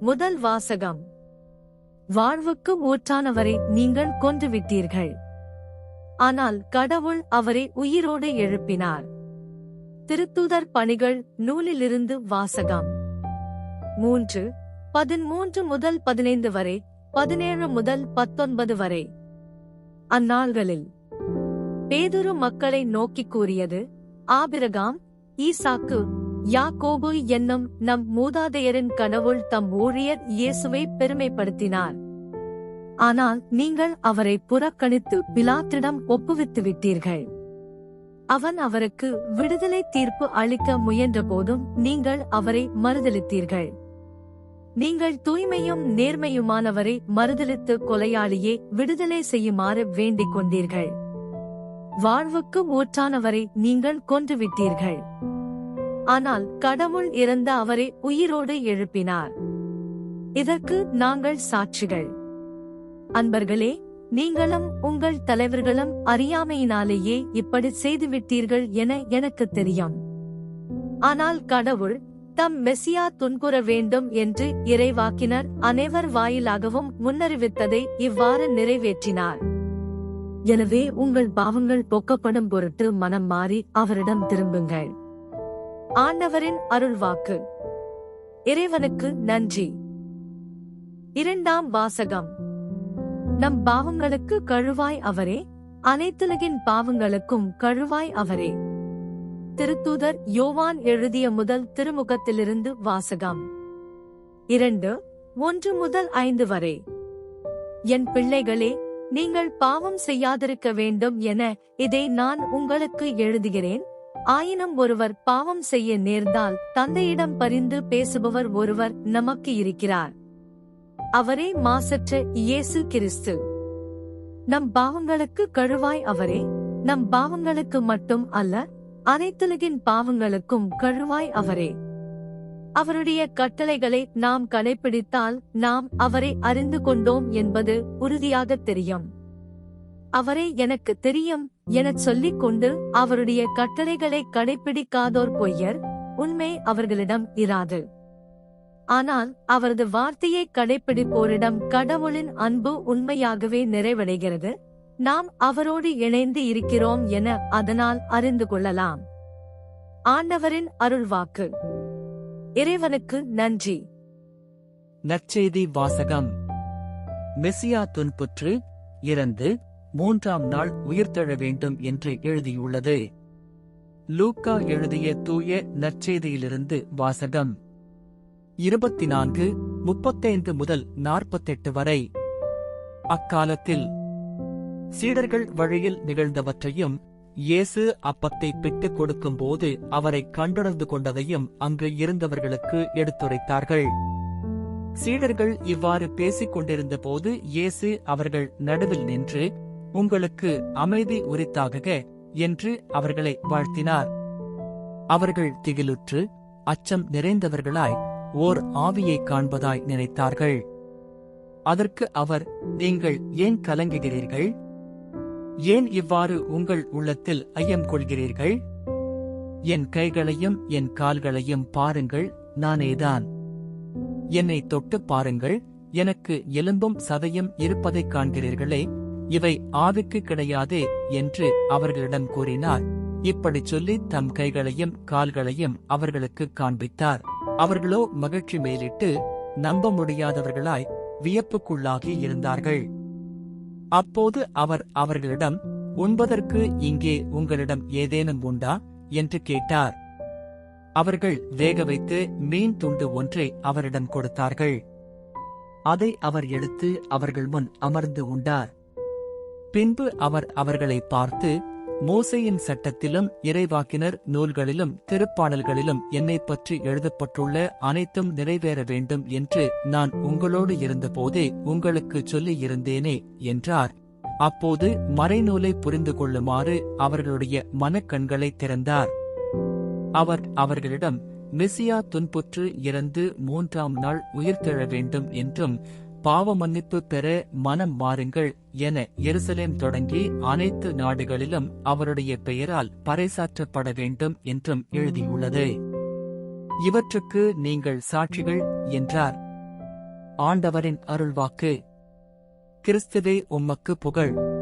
முதல் வாசகம். வாழ்வுக்கு ஊற்றானவரை நீங்கள் கொன்றுவிட்டீர்கள். ஆனால் கடவுள் அவரை உயிரோடு எழுப்பினார். திருத்துதர் பணிகள் நூலிலிருந்து வாசகம். மூன்று பதிமூன்று முதல் பதினைந்து வரை பதினேழு முதல் பத்தொன்பது வரை. அந்நாள்களில் பேதுரு மக்களை நோக்கிக் கூறியது ஆபிரகாம் ஈசாக்கு யாக்கோபு என்னும் நம் மூதாதையரின் கனவுள் தம் ஊழியர் இயேசுவை பெருமைப்படுத்தினார். ஆனால் நீங்கள் அவரை புறக்கணித்து பிலாத்திடம் ஒப்புவித்து விட்டீர்கள். அவன் அவருக்கு விடுதலை தீர்ப்பு அளிக்க முயன்றபோதும் நீங்கள் அவரை மறுதளித்தீர்கள் நீங்கள் தூய்மையும் நேர்மையுமானவரை மறுதளித்து கொலையாளியே விடுதலை செய்யுமாறு வேண்டிக் கொண்டீர்கள். வாழ்வுக்கு ஊற்றானவரை நீங்கள் கொன்றுவிட்டீர்கள். ஆனால் கடவுள் இறந்த அவரை உயிரோடு எழுப்பினார். இதற்கு நாங்கள் சாட்சிகள். அன்பர்களே நீங்களும் உங்கள் தலைவர்களும் அறியாமையினாலேயே இப்படி செய்துவிட்டீர்கள் என எனக்கு தெரியும். ஆனால் கடவுள் தம் மெசியா துன்புற வேண்டும் என்று இறைவாக்கினர் அனைவர் வாயிலாகவும் முன்னறிவித்ததை இவ்வாறு நிறைவேற்றினார். எனவே உங்கள் பாவங்கள் போக்கப்படும் பொருட்டு மனம் மாறி அவரிடம் திரும்புங்கள். ஆண்டவரின் அருள்வாக்கு. இறைவனுக்கு நன்றி. இரண்டாம் வாசகம். நம் பாவங்களுக்கு கழுவாய் அவரே அனைத்துலகின் பாவங்களுக்கும் கழுவாய் அவரே. திருத்தூதர் யோவான் எழுதிய முதல் திருமுகத்திலிருந்து வாசகம். இரண்டு ஒன்று முதல் ஐந்து வரை. என் பிள்ளைகளே நீங்கள் பாவம் செய்யாதிருக்க வேண்டும் என இதை நான் உங்களுக்கு எழுதுகிறேன். ஆயினும் ஒருவர் பாவம் செய்ய நேர்ந்தால் தந்தையிடம் பரிந்து பேசுபவர் ஒருவர் நமக்கு இருக்கிறார். அவரே மாசற்ற இயேசு கிறிஸ்து. நம் பாவங்களுக்கு கழுவாய் அவரே. நம் பாவங்களுக்கு மட்டும் அல்ல அனைத்துலகின் பாவங்களுக்கும் கழுவாய் அவரே. அவருடைய கட்டளைகளை நாம் கடைபிடித்தால் நாம் அவரை அறிந்து கொண்டோம் என்பது உறுதியாக தெரியும். அவரை எனக்கு தெரியும் எனச் சொல்லிக் கொண்டு அவருடைய கட்டளைகளை கடைபிடிக்காதோர் பொய்யர் உண்மை அவர்களிடம் இராது. ஆனால் அவரது வார்த்தையை கடைபிடிப்போரிடம் கடவுளின் அன்பு உண்மையாகவே நிறைவடைகிறது நாம் அவரோடு இணைந்து இருக்கிறோம் என அதனால் அறிந்து கொள்ளலாம். ஆண்டவரின் அருள்வாக்கு. இறைவனுக்கு நன்றி. நற்செய்தி வாசகம். மெசியா துன்புற்று இறந்து மூன்றாம் நாள் உயிர்த்தெழ வேண்டும் என்று எழுதியுள்ளது. லூக்கா எழுதிய தூய நற்செய்தியிலிருந்து வாசகம். இருபத்தி நான்கு முப்பத்தைந்து முதல் நாற்பத்தெட்டு வரை. அக்காலத்தில் சீடர்கள் வழியில் நிகழ்ந்தவற்றையும் இயேசு அப்பத்தை பிட்டுக் கொடுக்கும்போது அவரை கண்டுணர்ந்து கொண்டதையும் அங்கு இருந்தவர்களுக்கு எடுத்துரைத்தார்கள். சீடர்கள் இவ்வாறு பேசிக் கொண்டிருந்தபோது இயேசு அவர்கள் நடுவில் நின்று உங்களுக்கு அமைதி உரித்தாகுக என்று அவர்களை வாழ்த்தினார். அவர்கள் திகிலுற்று அச்சம் நிறைந்தவர்களாய் ஓர் ஆவியை காண்பதாய் நினைத்தார்கள். அதற்கு அவர் நீங்கள் ஏன் கலங்குகிறீர்கள்? ஏன் இவ்வாறு உங்கள் உள்ளத்தில் ஐயம் கொள்கிறீர்கள்? என் கைகளையும் என் கால்களையும் பாருங்கள் நானேதான். என்னை தொட்டு பாருங்கள் எனக்கு எலும்பும் சதையும் இருப்பதைக் காண்கிறீர்களே இவை ஆவிக்கு கிடையாதே என்று அவர்களிடம் கூறினார். இப்படிச் சொல்லி தம் கைகளையும் கால்களையும் அவர்களுக்கு காண்பித்தார். அவர்களோ மகிழ்ச்சி மேலிட்டு நம்ப முடியாதவர்களாய் வியப்புக்குள்ளாகி இருந்தார்கள். அப்போது அவர் அவர்களிடம் உண்பதற்கு இங்கே உங்களிடம் ஏதேனும் உண்டா? என்று கேட்டார். அவர்கள் வேக வைத்து மீன் துண்டு ஒன்றை அவரிடம் கொடுத்தார்கள். அதை அவர் எடுத்து அவர்கள் முன் அமர்ந்து உண்டார். பின்பு அவர் அவர்களை பார்த்து மோசையின் சட்டத்திலும் இறைவாக்கினர் நூல்களிலும் திருப்பாடல்களிலும் என்னை பற்றி எழுதப்பட்டுள்ள அனைத்தும் நிறைவேற வேண்டும் என்று நான் உங்களோடு இருந்தபோதே உங்களுக்கு சொல்லி இருந்தேனே என்றார். அப்போது மறைநூலை புரிந்து கொள்ளுமாறு அவர்களுடைய மனக்கண்களை திறந்தார். அவர் அவர்களிடம் மெசியா துன்புற்று இறந்து மூன்றாம் நாள் உயிர்த்தெழ வேண்டும் என்றும் பாவ மன்னிப்பு பெற மனம் மாறுங்கள் என எருசலேம் தொடங்கி அனைத்து நாடுகளிலும் அவருடைய பெயரால் பறைசாற்றப்பட வேண்டும் என்றும் எழுதியுள்ளது. இவற்றுக்கு நீங்கள் சாட்சிகள் என்றார். ஆண்டவரின் அருள்வாக்கு. கிறிஸ்துவே உம்மக்கு புகழ்.